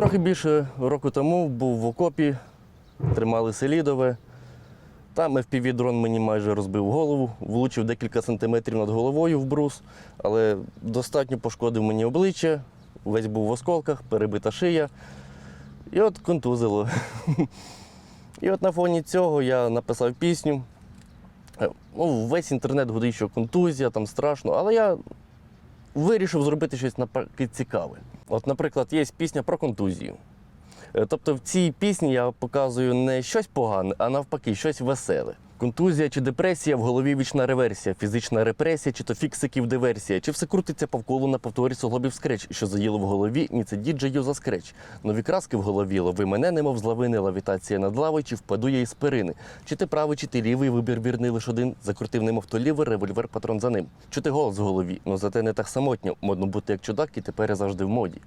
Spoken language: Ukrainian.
Трохи більше року тому був в окопі, тримали селідове. Там FPV-дрон мені майже розбив голову, влучив декілька сантиметрів над головою в брус, але достатньо пошкодив мені обличчя, весь був в осколках, перебита шия. І от контузило. І от на фоні цього я написав пісню. Е, Ну, весь інтернет гудить, що контузія, там страшно, але я вирішив зробити щось навпаки цікаве. От, наприклад, є пісня про контузію. Е, Тобто в цій пісні я показую не щось погане, а навпаки, щось веселе. Контузія чи депресія в голові вічна реверсія, фізична репресія, чи то фіксиків диверсія, чи все крутиться повколу на повторі суглобів скреч, що заїло в голові, ні це діджею за скреч. Нові краски в голові, лови мене, немов з лавини, лавітація над лавою, чи впаду я із перини. Чи ти правий, чи ти лівий, вибір вірний лиш один, закрутив немов то лівий, револьвер, патрон за ним. Чи ти голос в голові, ну зате не так самотньо, модно бути як чудак, і тепер завжди в моді.